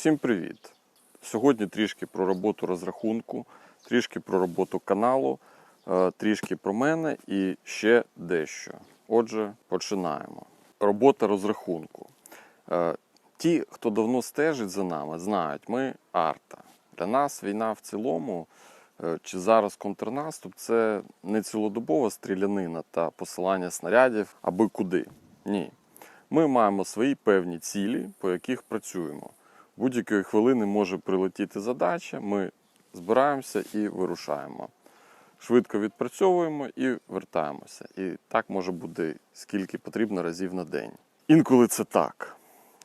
Усім привіт! Сьогодні трішки про роботу розрахунку, трішки про роботу каналу, е, трішки про мене і ще дещо. Отже, починаємо. Робота розрахунку. Е, Ті, хто давно стежить за нами, знають, ми арта. Для нас війна в цілому, е, чи зараз контрнаступ, це не цілодобова стрілянина та посилання снарядів аби куди. Ні. Ми маємо свої певні цілі, по яких працюємо. Будь-якої хвилини може прилетіти задача, ми збираємося і вирушаємо. Швидко відпрацьовуємо і вертаємося. І так може бути скільки потрібно разів на день. Інколи це так.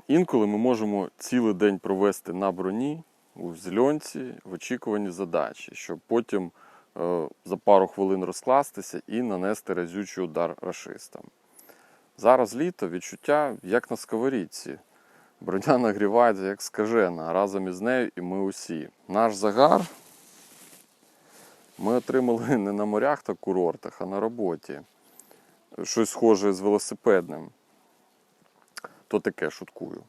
Інколи ми можемо цілий день провести на броні у зеленці в очікуванні задачі, щоб потім е, за пару хвилин розкластися і нанести разючий удар рашистам. Зараз літо відчуття як на сковорідці. Броня нагрівається як скажена, разом із нею і ми усі. Наш загар ми отримали не на морях та курортах, а на роботі. Щось схоже з велосипедним. То таке шуткую.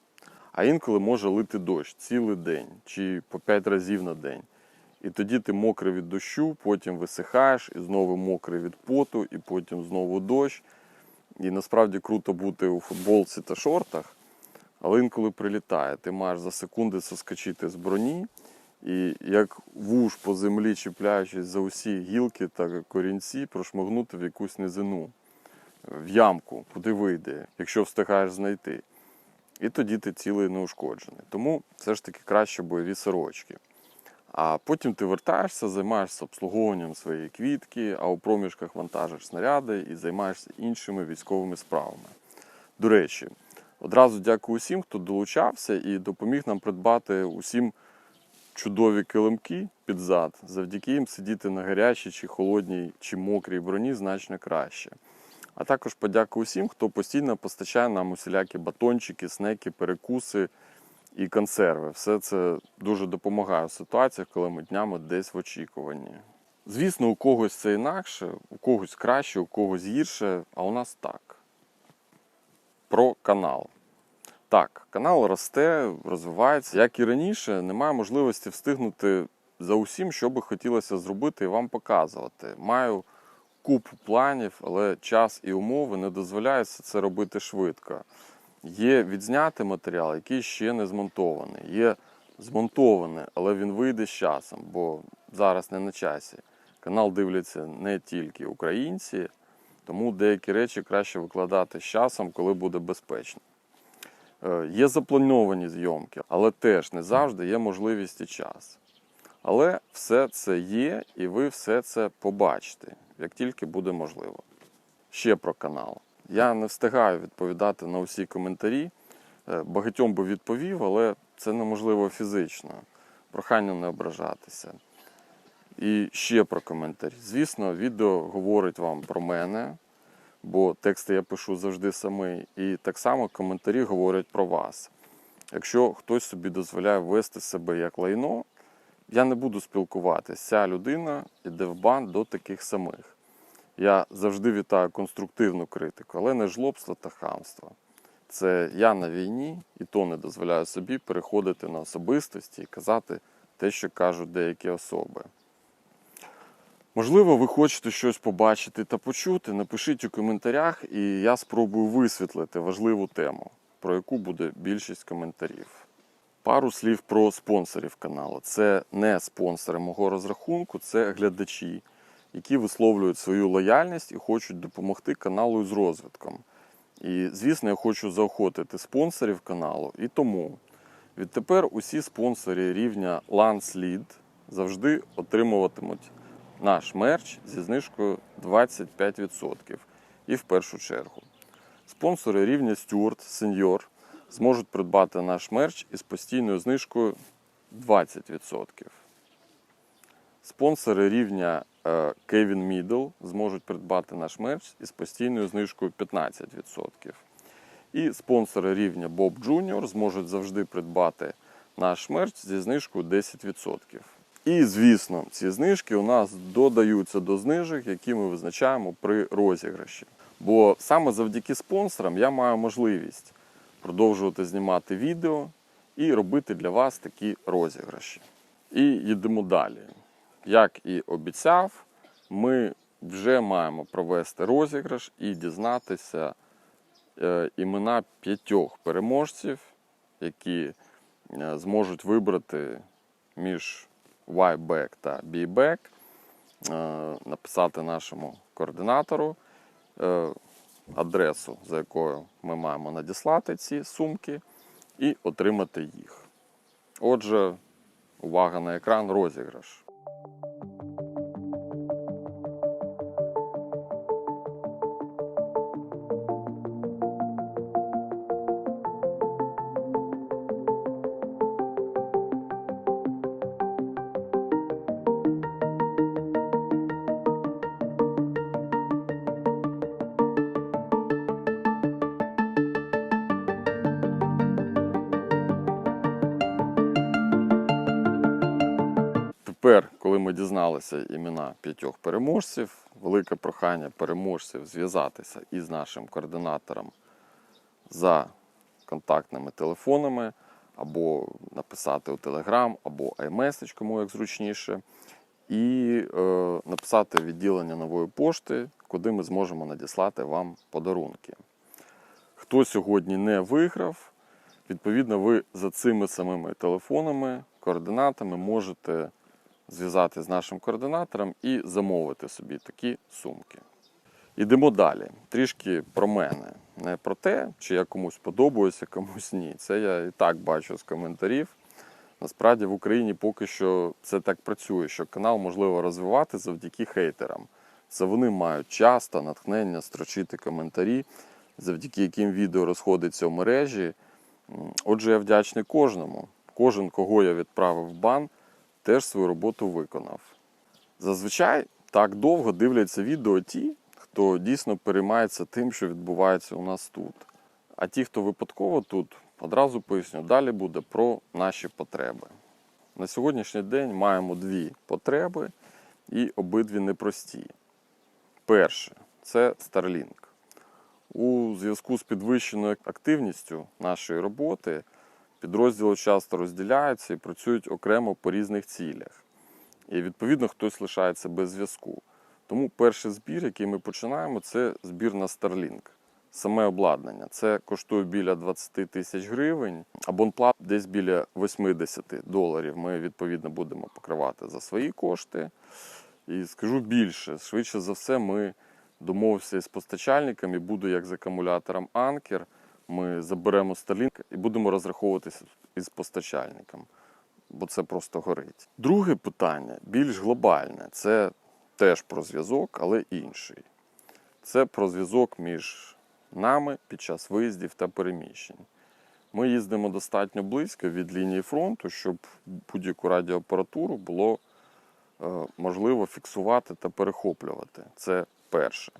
А інколи може лити дощ цілий день чи по 5 разів на день. І тоді ти мокрий від дощу, потім висихаєш, і знову мокрий від поту, і потім знову дощ. І насправді круто бути у футболці та шортах, але інколи прилітає. Ти маєш за секунди соскочити з броні, і як вуш по землі, чіпляючись за усі гілки та корінці, прошмагнути в якусь низину, в ямку, куди вийде, якщо встигаєш знайти. І тоді ти цілий неушкоджений. Тому все ж таки краще бойові сорочки. А потім ти вертаєшся, займаєшся обслуговуванням своєї квітки, а у проміжках вантажиш снаряди і займаєшся іншими військовими справами. До речі, одразу дякую усім, хто долучався і допоміг нам придбати усім чудові килимки під зад. Завдяки їм сидіти на гарячій чи холодній чи мокрій броні значно краще. А також подякую усім, хто постійно постачає нам усілякі батончики, снеки, перекуси і консерви. Все це дуже допомагає в ситуаціях, коли ми днями десь в очікуванні. Звісно, у когось це інакше, у когось краще, у когось гірше, а у нас так. Про канал. Так, канал росте, розвивається. Як і раніше, немає можливості встигнути за усім, що би хотілося зробити і вам показувати. Маю купу планів, але час і умови не дозволяють це робити швидко. Є відзнятий матеріал, який ще не змонтований. Є змонтований, але він вийде з часом, бо зараз не на часі. Канал дивляться не тільки українці, тому деякі речі краще викладати з часом, коли буде безпечно. Е, Є заплановані зйомки, але теж не завжди є можливість і час. Але все це є, і ви все це побачите, як тільки буде можливо. Ще про канал. Я не встигаю відповідати на усі коментарі. Е, Багатьом би відповів, але це неможливо фізично. Прохання не ображатися. І ще про коментарі. Звісно, відео говорить вам про мене, бо тексти я пишу завжди самий. І так само коментарі говорять про вас. Якщо хтось собі дозволяє вести себе як лайно, я не буду спілкуватися. Ця людина йде в бан до таких самих. Я завжди вітаю конструктивну критику, але не жлобство та хамство. Це я на війні і то не дозволяю собі переходити на особистості і казати те, що кажуть деякі особи. Можливо, ви хочете щось побачити та почути. Напишіть у коментарях, і я спробую висвітлити важливу тему, про яку буде більшість коментарів. Пару слів про спонсорів каналу. Це не спонсори мого розрахунку, це глядачі, які висловлюють свою лояльність і хочуть допомогти каналу з розвитком. І, звісно, я хочу заохотити спонсорів каналу. І тому відтепер усі спонсори рівня Lance Lead завжди отримуватимуть наш мерч зі знижкою 25%. І в першу чергу. Спонсори рівня Stewart Senior зможуть придбати наш мерч із постійною знижкою 20%. Спонсори рівня е, Kevin Middle зможуть придбати наш мерч із постійною знижкою 15%. І спонсори рівня Bob Junior зможуть завжди придбати наш мерч зі знижкою 10%. І, звісно, ці знижки у нас додаються до знижок, які ми визначаємо при розіграші. Бо саме завдяки спонсорам я маю можливість продовжувати знімати відео і робити для вас такі розіграші. І йдемо далі. Як і обіцяв, ми вже маємо провести розіграш і дізнатися е, імена п'ятьох переможців, які е, зможуть вибрати між Y-Back та B-Back, е, написати нашому координатору е, адресу, за якою ми маємо надіслати ці сумки, і отримати їх. Отже, увага на екран, розіграш. Тепер, коли ми дізналися імена п'ятьох переможців, велике прохання переможців зв'язатися із нашим координатором за контактними телефонами, або написати у Telegram, або iMessage, кому як зручніше, і е, написати відділення нової пошти, куди ми зможемо надіслати вам подарунки. Хто сьогодні не виграв, відповідно, ви за цими самими телефонами, координатами можете зв'язати з нашим координатором і замовити собі такі сумки. Ідемо далі. Трішки про мене. Не про те, чи я комусь подобаюся, комусь ні. Це я і так бачу з коментарів. Насправді в Україні поки що це так працює, що канал можливо розвивати завдяки хейтерам. Це вони мають час та натхнення строчити коментарі, завдяки яким відео розходиться в мережі. Отже, я вдячний кожному. Кожен, кого я відправив в бан, теж свою роботу виконав. Зазвичай так довго дивляться відео ті, хто дійсно переймається тим, що відбувається у нас тут. А ті, хто випадково тут, одразу поясню, далі буде про наші потреби. На сьогоднішній день маємо дві потреби, і обидві непрості. Перше це Starlink. У зв'язку з підвищеною активністю нашої роботи підрозділи часто розділяються і працюють окремо по різних цілях. І відповідно хтось лишається без зв'язку. Тому перший збір, який ми починаємо, це збір на Starlink. Саме обладнання. Це коштує біля 20 тисяч гривень, абонплат десь біля 80 доларів. Ми відповідно будемо покривати за свої кошти. І скажу більше, швидше за все, ми домовився з постачальником і буду як з акумулятором Анкер. Ми заберемо Starlink і будемо розраховуватися із постачальником, бо це просто горить. Друге питання, більш глобальне, це теж про зв'язок, але інший. Це про зв'язок між нами під час виїздів та переміщень. Ми їздимо достатньо близько від лінії фронту, щоб будь-яку радіоапаратуру було е, можливо фіксувати та перехоплювати. Це перше.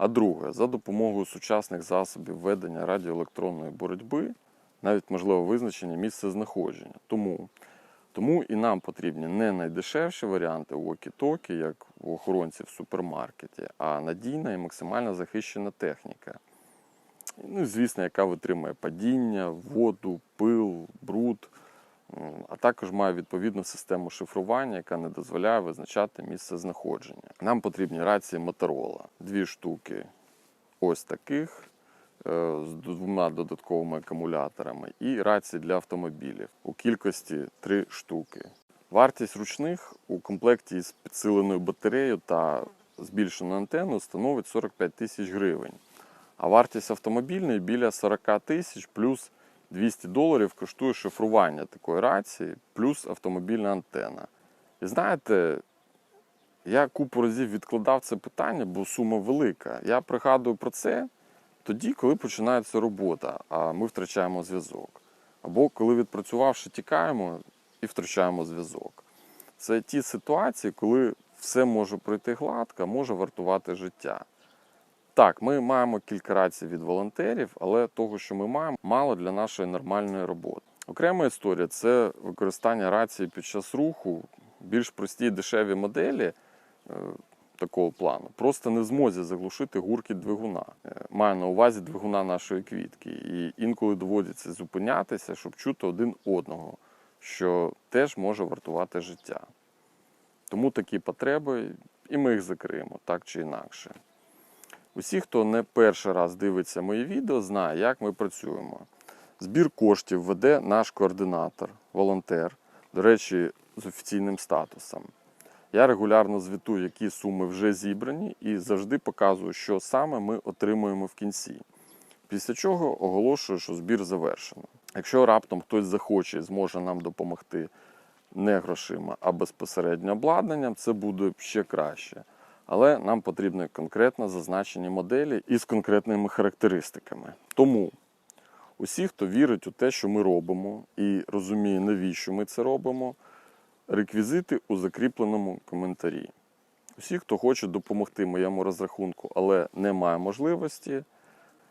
А друге, за допомогою сучасних засобів ведення радіоелектронної боротьби, навіть можливо визначення місця знаходження. Тому, тому і нам потрібні не найдешевші варіанти walkie-talkie, як у охоронців в супермаркеті, а надійна і максимально захищена техніка. Ну, звісно, яка витримує падіння, воду, пил, бруд, а також має відповідну систему шифрування, яка не дозволяє визначати місце знаходження. Нам потрібні рації Motorola. Дві штуки ось таких е, з двома додатковими акумуляторами, і рації для автомобілів у кількості три штуки. Вартість ручних у комплекті із підсиленою батареєю та збільшеною антенною становить 45 тисяч гривень. А вартість автомобільної біля 40 тисяч плюс 200 доларів коштує шифрування такої рації, плюс автомобільна антена. І знаєте, я купу разів відкладав це питання, бо сума велика. Я пригадую про це тоді, коли починається робота, а ми втрачаємо зв'язок. Або коли відпрацювавши, тікаємо і втрачаємо зв'язок. Це ті ситуації, коли все може пройти гладко, може вартувати життя. Так, ми маємо кілька рацій від волонтерів, але того, що ми маємо, мало для нашої нормальної роботи. Окрема історія це використання рації під час руху. Більш прості і дешеві моделі е, такого плану просто не в змозі заглушити гуркіт двигуна. Е, Маю на увазі двигуна нашої квітки. І інколи доводиться зупинятися, щоб чути один одного, що теж може вартувати життя. Тому такі потреби, і ми їх закриємо так чи інакше. Усі, хто не перший раз дивиться мої відео, знає, як ми працюємо. Збір коштів веде наш координатор, волонтер, до речі, з офіційним статусом. Я регулярно звітую, які суми вже зібрані, і завжди показую, що саме ми отримуємо в кінці. Після чого оголошую, що збір завершено. Якщо раптом хтось захоче і зможе нам допомогти не грошима, а безпосередньо обладнанням, це буде ще краще. Але нам потрібні конкретно зазначені моделі із конкретними характеристиками. Тому усі, хто вірить у те, що ми робимо, і розуміє, навіщо ми це робимо, реквізити у закріпленому коментарі. Усі, хто хоче допомогти моєму розрахунку, але не має можливості,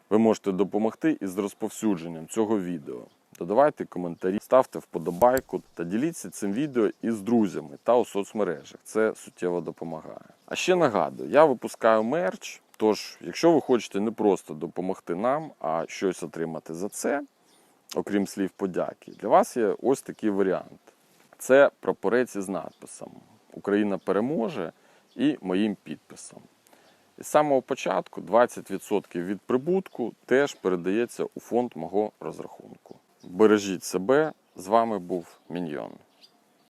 ви можете допомогти із розповсюдженням цього відео. Додавайте коментарі, ставте вподобайку та діліться цим відео із друзями та у соцмережах. Це суттєво допомагає. А ще нагадую, я випускаю мерч. Тож, якщо ви хочете не просто допомогти нам, а щось отримати за це, окрім слів подяки, для вас є ось такий варіант. Це прапорець із надписом Україна переможе і моїм підписом. І з самого початку 20% від прибутку теж передається у фонд мого розрахунку. Бережіть себе. З вами був Міньйон.